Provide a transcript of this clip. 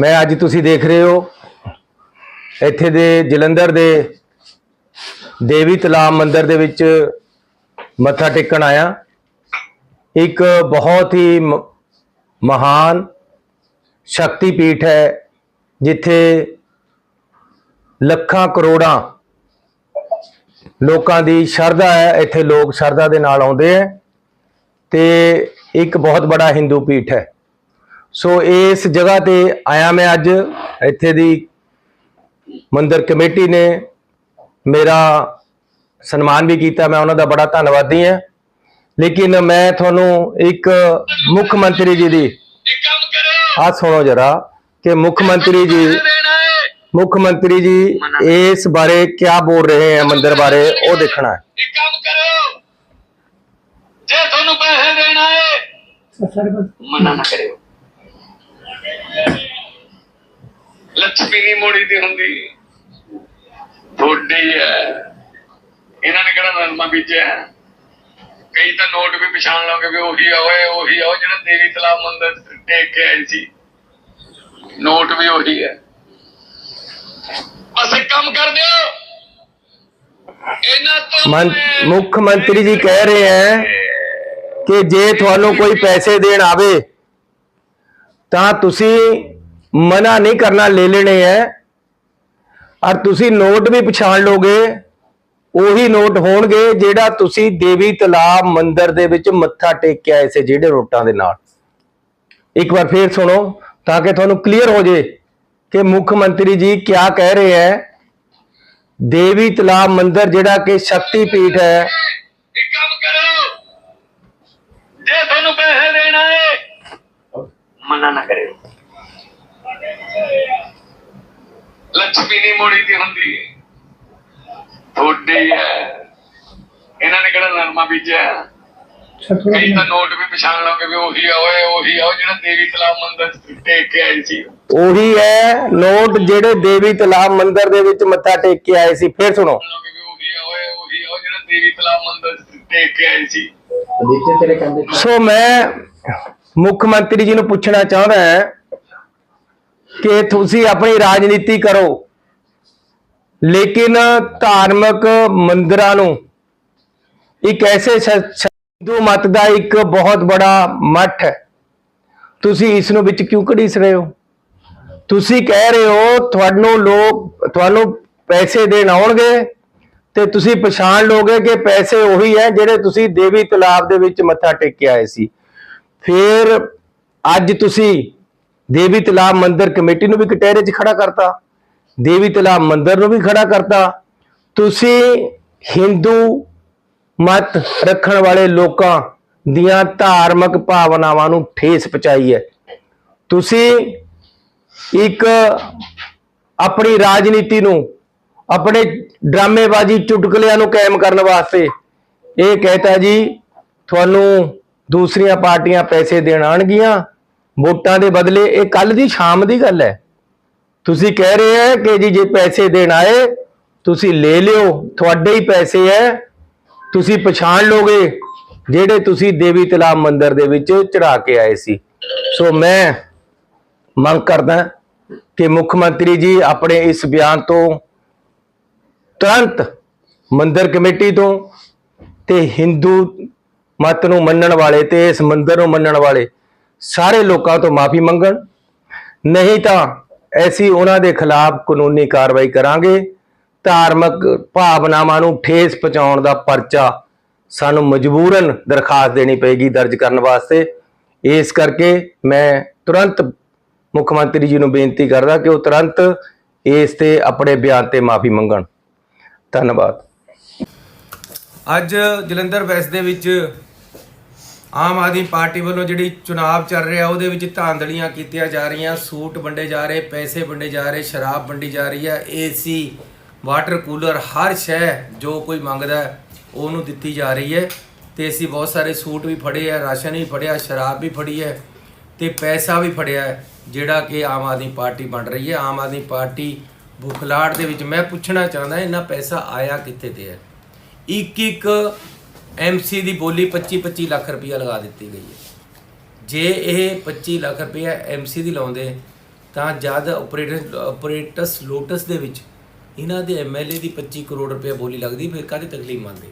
ਮੈਂ ਅੱਜ ਤੁਸੀਂ ਦੇਖ ਰਹੇ ਹੋ, ਇੱਥੇ ਦੇ ਜਲੰਧਰ ਦੇ ਦੇਵੀ ਤਲਾਬ ਮੰਦਿਰ ਦੇ ਵਿੱਚ ਮੱਥਾ ਟੇਕਣ ਆਇਆ। ਇੱਕ ਬਹੁਤ ਹੀ ਮ- ਮਹਾਨ ਸ਼ਕਤੀ ਪੀਠ ਹੈ, ਜਿੱਥੇ ਲੱਖਾਂ ਕਰੋੜਾਂ ਲੋਕਾਂ ਦੀ ਸ਼ਰਧਾ ਹੈ, ਇੱਥੇ ਲੋਕ ਸ਼ਰਧਾ ਦੇ ਨਾਲ ਆਉਂਦੇ ਹੈ ਤੇ ਇੱਕ ਬਹੁਤ ਬੜਾ ਹਿੰਦੂ ਪੀਠ ਹੈ। ਸੋ ਇਸ ਜਗ੍ਹਾ ਤੇ ਆਇਆ ਮੈਂ ਅੱਜ। ਇੱਥੇ ਦੀ ਮੰਦਿਰ ਕਮੇਟੀ ਨੇ ਮੇਰਾ ਸਨਮਾਨ ਵੀ ਕੀਤਾ ਮੈਂ ਉਹਨਾਂ ਦਾ ਬੜਾ ਧੰਨਵਾਦੀ ਹਾਂ। ਲੇਕਿਨ ਮੈਂ ਤੁਹਾਨੂੰ ਇੱਕ ਮੁੱਖ ਮੰਤਰੀ ਜੀ ਦੀ ਆ ਸੁਣੋ ਜਰਾ ਕਿ ਮੁੱਖ ਮੰਤਰੀ ਜੀ ਮੁੱਖ ਮੰਤਰੀ ਜੀ ਇਸ ਬਾਰੇ ਕੀ ਬੋਲ ਰਹੇ ਹੈ ਮੰਦਿਰ ਬਾਰੇ ਉਹ ਦੇਖਣਾ ਹੈ। ਇੱਕ ਕੰਮ ਕਰੋ। ਜੇ ਤੁਹਾਨੂੰ ਪੈਸੇ ਦੇਣਾ ਹੈ ਮਨਾ ਨਾ ਕਰਿਓ। ਲక్ష్ਮੀ ਨਹੀਂ ਮੋੜੀ ਦੀ ਹੁੰਦੀ। ਥੋੜੀ ਹੈ। ਇਹਨਾਂ ਨੇ ਕਿਹੜਾ ਨਰਮਾ ਬੀਜਿਆ? ਹੈ? ਕਈ ਤਾਂ ਨੋਟ ਵੀ ਪਛਾਣ ਲਓਗੇ ਵੀ ਉਹੀ ਆ ਓਏ ਉਹੀ ਆ ਉਹ ਜਿਹੜਾ ਦੇਵੀ ਤਲਾਬ ਮੰਦਰ ਟੇਕ ਕੇ ਆਈ ਸੀ। ਨੋਟ ਵੀ ਉਹੀ ਹੈ। ਬਸ ਇੱਕ ਕੰਮ ਕਰ ਦਿਓ। ਇਹਨਾਂ ਤੋਂ ਮੁੱਖ ਮੰਤਰੀ ਜੀ ਕਹਿ ਰਹੇ ਹੈ ਕਿ ਜੇ ਤੁਹਾਨੂੰ ਕੋਈ ਪੈਸੇ ਦੇਣ ਆਵੇ ਤਾਂ ਤੁਸੀਂ ਮਨਾ ਨਹੀਂ ਕਰਨਾ ਲੈ ਲੈਣੇ ਹੈ ਔਰ ਤੁਸੀਂ ਨੋਟ ਵੀ ਪਛਾਣ ਲੋਗੇ ਉਹੀ ਨੋਟ ਹੋਣਗੇ ਜਿਹੜਾ ਤੁਸੀਂ ਦੇਵੀ ਤਲਾਬ ਮੰਦਿਰ ਦੇ ਵਿੱਚ ਮੱਥਾ ਟੇਕ ਕੇ ਆਏ ਸੀ ਜਿਹੜੇ ਨੋਟਾਂ ਦੇ ਨਾਲ। ਇੱਕ ਵਾਰ ਫੇਰ ਸੁਣੋ ਤਾਂ ਕਿ ਤੁਹਾਨੂੰ ਕਲੀਅਰ ਹੋ ਜੇ ਕਿ ਮੁੱਖ ਮੰਤਰੀ ਜੀ ਕੀ ਕਹਿ ਰਹੇ ਹੈ ਦੇਵੀ ਤਲਾਬ ਮੰਦਿਰ ਜਿਹੜਾ ਕਿ ਸ਼ਕਤੀ ਪੀਠ ਹੈ। ਇੱਕ ਕੰਮ ਕਰੋ ਜੇ ਤੁਹਾਨੂੰ ਪੈਸੇ ਦੇਣਾ ਹੈ ਮਨਾ ਨਾ ਲక్ష్ਮੀ ਨਹੀਂ ਮੋੜੀ ਦੀ ਹੁੰਦੀ ਥੋੜੀ ਹੈ। ਇਹਨਾਂ ਨੇ ਕਿਹੜਾ ਨਰਮਾ ਬੀਜਿਆ? ਹੈ? ਕਈ ਤਾਂ ਨੋਟ ਵੀ ਪਛਾਣ ਲਓਗੇ ਵੀ ਉਹੀ ਆ ਓਏ ਉਹੀ ਆ ਉਹ ਜਿਹੜਾ ਦੇਵੀ ਤਲਾਬ ਮੰਦਰ ਟੇਕ ਕੇ ਆਈ ਸੀ। ਉਹੀ ਹੈ ਨੋਟ ਜਿਹੜੇ ਦੇਵੀ ਤਲਾਬ ਮੰਦਿਰ ਦੇ ਵਿੱਚ ਮੱਥਾ ਟੇਕ ਕੇ ਆਏ ਸੀ। ਫੇਰ ਸੁਣੋ। ਲਓਗੇ ਵੀ ਉਹੀ ਆ ਓਏ ਉਹੀ ਆ ਉਹ ਜਿਹੜਾ ਦੇਵੀ ਤਲਾਬ ਮੰਦਰ ਟੇਕ ਕੇ ਆਈ ਸੀ। ਸੋ ਮੈਂ ਮੁੱਖ ਮੰਤਰੀ ਜੀ ਨੂੰ ਪੁੱਛਣਾ ਚਾਹੁੰਦਾ ਹਾਂ ਕਿ ਤੁਸੀਂ ਆਪਣੀ ਰਾਜਨੀਤੀ ਕਰੋ। ਲੇਕਿਨ ਧਾਰਮਿਕ ਮੰਦਿਰਾਂ ਨੂੰ ਇੱਕ ਐਸੇ ਹਿੰਦੂ ਮਤ ਦਾ ਇੱਕ ਬਹੁਤ ਬੜਾ ਮੱਠ ਹੈ। ਤੁਸੀਂ ਇਸ ਨੂੰ ਵਿੱਚ ਕਿਉਂ ਘੜੀਸ ਰਹੇ ਹੋ? ਤੁਸੀਂ ਕਹਿ ਰਹੇ ਹੋ ਤੁਹਾਨੂੰ ਲੋਕ, ਤੁਹਾਨੂੰ ਪੈਸੇ ਦੇਣ ਆਉਣਗੇ ਤੇ ਤੁਸੀਂ ਪਛਾਣ ਲੋਗੇ ਕਿ ਪੈਸੇ ਉਹੀ ਹੈ ਜਿਹੜੇ ਤੁਸੀਂ ਦੇਵੀ ਤਲਾਬ ਦੇ ਵਿੱਚ ਮੱਥਾ ਟੇਕ ਕੇ ਆਏ ਸੀ। ਫਿਰ ਅੱਜ ਤੁਸੀਂ ਦੇਵੀ ਤਲਾਬ ਮੰਦਿਰ ਕਮੇਟੀ ਨੂੰ ਵੀ ਕਟਹਿਰੇ 'ਚ ਖੜਾ ਕਰਤਾ। ਦੇਵੀ ਤਲਾ ਮੰਦਿਰ ਨੂੰ ਵੀ ਖੜਾ ਕਰਤਾ। ਤੁਸੀਂ ਹਿੰਦੂ ਮਤ ਰੱਖਣ ਵਾਲੇ ਲੋਕਾਂ ਦੀਆਂ ਧਾਰਮਿਕ ਭਾਵਨਾਵਾਂ ਨੂੰ ਠੇਸ ਪਹੁੰਚਾਈ ਹੈ। ਤੁਸੀਂ ਇੱਕ ਆਪਣੀ ਰਾਜਨੀਤੀ ਨੂੰ, ਆਪਣੇ ਡਰਾਮੇਬਾਜ਼ੀ ਚੁਟਕਲਿਆਂ ਨੂੰ ਕਾਇਮ ਕਰਨ ਵਾਸਤੇ ਇਹ ਕਹਤਾ ਜੀ, ਤੁਹਾਨੂੰ ਦੂਸਰੀਆਂ ਪਾਰਟੀਆਂ ਪੈਸੇ ਦੇਣ ਆਣਗੀਆਂ ਵੋਟਾਂ ਦੇ ਬਦਲੇ ਇਹ ਕੱਲ ਦੀ ਸ਼ਾਮ ਦੀ ਗੱਲ ਹੈ। ਤੁਸੀਂ ਕਹਿ ਰਹੇ ਹੈ ਕਿ ਜੀ ਜੇ ਪੈਸੇ ਦੇਣ ਆਏ, ਤੁਸੀਂ ਲੈ ਲਿਓ, ਤੁਹਾਡੇ ਹੀ ਪੈਸੇ ਹੈ। ਤੁਸੀਂ ਪਛਾਣ ਲੋਗੇ ਜਿਹੜੇ ਤੁਸੀਂ ਦੇਵੀ ਤਲਾਬ ਮੰਦਿਰ ਦੇ ਵਿੱਚ ਚੜਾ ਕੇ ਆਏ ਸੀ। ਸੋ ਮੈਂ ਮੰਗ ਕਰਦਾ ਕਿ ਮੁੱਖ ਮੰਤਰੀ ਜੀ ਆਪਣੇ ਇਸ ਬਿਆਨ ਤੋਂ ਤੁਰੰਤ ਮੰਦਿਰ ਕਮੇਟੀ ਤੋਂ ਤੇ ਹਿੰਦੂ ਮਤ ਨੂੰ ਮੰਨਣ ਵਾਲੇ ਤੇ ਇਸ ਮੰਦਿਰ ਨੂੰ ਮੰਨਣ ਵਾਲੇ ਸਾਰੇ ਲੋਕਾਂ ਤੋਂ ਮਾਫੀ ਮੰਗਣ। ਨਹੀਂ ਤਾਂ ਐਸੀ ਉਹਨਾਂ ਦੇ ਖਿਲਾਫ ਕਾਨੂੰਨੀ ਕਾਰਵਾਈ ਕਰਾਂਗੇ। ਧਾਰਮਿਕ ਭਾਵਨਾਵਾਂ ਨੂੰ ਠੇਸ ਪਹੁੰਚਾਉਣ ਦਾ ਪਰਚਾ ਸਾਨੂੰ ਮਜਬੂਰਨ ਦਰਖਾਸਤ ਦੇਣੀ ਪਏਗੀ ਦਰਜ ਕਰਨ ਵਾਸਤੇ। ਇਸ ਕਰਕੇ ਮੈਂ ਤੁਰੰਤ ਮੁੱਖ ਮੰਤਰੀ ਜੀ ਨੂੰ ਬੇਨਤੀ ਕਰਦਾ ਕਿ ਉਹ ਤੁਰੰਤ ਇਸ ਤੇ ਆਪਣੇ ਬਿਆਨ ਤੇ ਮਾਫੀ ਮੰਗਣ। ਧੰਨਵਾਦ। ਅੱਜ ਜਲੰਧਰ ਵੈਸਟ ਦੇ ਵਿੱਚ ਆਮ ਆਦਮੀ ਪਾਰਟੀ ਵੱਲੋਂ ਜਿਹੜੀ ਚੁਣਾਵ ਚੱਲ ਰਿਹਾ, ਉਹਦੇ ਵਿੱਚ ਧਾਂਦਲੀਆਂ ਕੀਤੀਆਂ ਜਾ ਰਹੀਆਂ, ਸੂਟ ਵੰਡੇ ਜਾ ਰਹੇ, ਪੈਸੇ ਵੰਡੇ ਜਾ ਰਹੇ, ਸ਼ਰਾਬ ਵੰਡੀ ਜਾ ਰਹੀ ਹੈ, ਏਸੀ, ਵਾਟਰ ਕੂਲਰ, ਹਰ ਸ਼ੈ ਜੋ ਕੋਈ ਮੰਗਦਾ ਉਹਨੂੰ ਦਿੱਤੀ ਜਾ ਰਹੀ ਹੈ। ਤੇ ਅਸੀਂ ਬਹੁਤ ਸਾਰੇ ਸੂਟ ਵੀ ਫੜੇ ਆ ਰਾਸ਼ਨ ਵੀ ਫੜਿਆ, ਸ਼ਰਾਬ ਵੀ ਫੜੀ ਹੈ ਤੇ ਪੈਸਾ ਵੀ ਫੜਿਆ ਜਿਹੜਾ ਕਿ ਆਮ ਆਦਮੀ ਪਾਰਟੀ ਬਣ ਰਹੀ ਹੈ। ਆਮ ਆਦਮੀ ਪਾਰਟੀ ਬੁਖਲਾੜ ਦੇ ਵਿੱਚ ਮੈਂ ਪੁੱਛਣਾ ਚਾਹੁੰਦਾ, ਇੰਨਾ ਪੈਸਾ ਆਇਆ ਕਿੱਥੇ ਤੇ ਹੈ? ਇੱਕ ਇੱਕ ਐਮਸੀ ਦੀ ਬੋਲੀ 25 25 ਲੱਖ ਰੁਪਇਆ ਲਗਾ ਦਿੱਤੀ ਗਈ ਹੈ। ਜੇ ਇਹ 25 ਲੱਖ ਰੁਪਏ ਐਮਸੀ ਦੀ ਲਾਉਂਦੇ, ਤਾਂ ਜਦ ਆਪਰੇਟਰ ਆਪਰੇਟਸ ਲੋਟਸ ਦੇ ਵਿੱਚ ਇਹਨਾਂ ਦੇ ਐਮਐਲਏ ਦੀ 25 ਕਰੋੜ ਰੁਪਇਆ ਬੋਲੀ ਲੱਗਦੀ, ਫਿਰ ਕਾਹਦੀ ਤਕਲੀਫ ਮੰਨਦੇ?